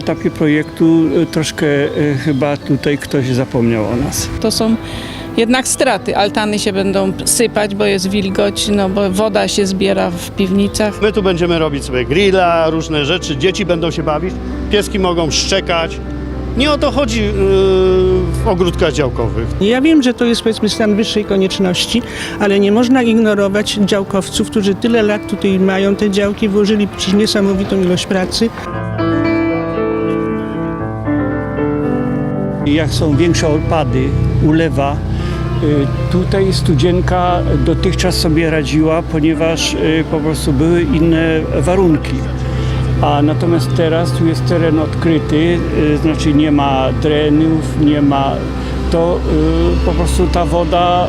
etapie projektu e, troszkę e, chyba tutaj ktoś zapomniał o nas. To są jednak straty. Altany się będą sypać, bo jest wilgoć, no bo woda się zbiera w piwnicach. My tu będziemy robić sobie grilla, różne rzeczy, dzieci będą się bawić, pieski mogą szczekać. Nie o to chodzi yy, w ogródkach działkowych. Ja wiem, że to jest powiedzmy stan wyższej konieczności, ale nie można ignorować działkowców, którzy tyle lat tutaj mają te działki, włożyli przecież niesamowitą ilość pracy. Jak są większe opady, ulewa, y, tutaj studzienka dotychczas sobie radziła, ponieważ y, po prostu były inne warunki. A natomiast teraz tu jest teren odkryty, y, znaczy nie ma drenów, nie ma, to po prostu ta woda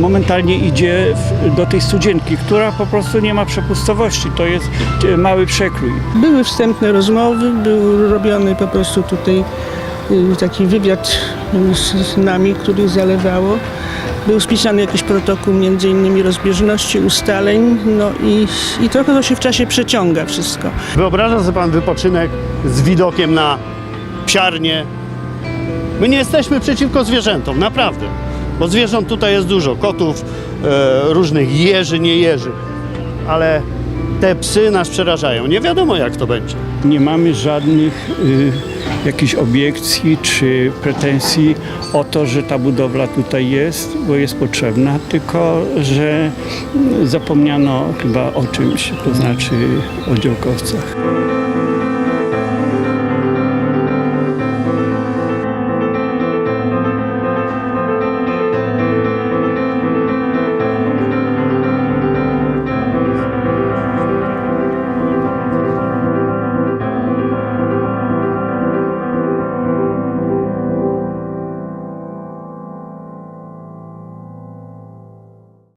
momentalnie idzie w, do tej studzienki, która po prostu nie ma przepustowości, to jest y, mały przekrój. Były wstępne rozmowy, był robiony po prostu tutaj y, taki wywiad y, z z nami, który zalewało. Był spisany jakiś protokół między innymi rozbieżności, ustaleń, no i, i trochę to się w czasie przeciąga wszystko. Wyobraża sobie pan wypoczynek z widokiem na psiarnię. My nie jesteśmy przeciwko zwierzętom, naprawdę. Bo zwierząt tutaj jest dużo, kotów, e, różnych jeży, nie jeży. Ale te psy nas przerażają. Nie wiadomo jak to będzie. Nie mamy żadnych y, jakichś obiekcji czy pretensji o to, że ta budowla tutaj jest, bo jest potrzebna, tylko że zapomniano chyba o czymś, to znaczy o działkowcach.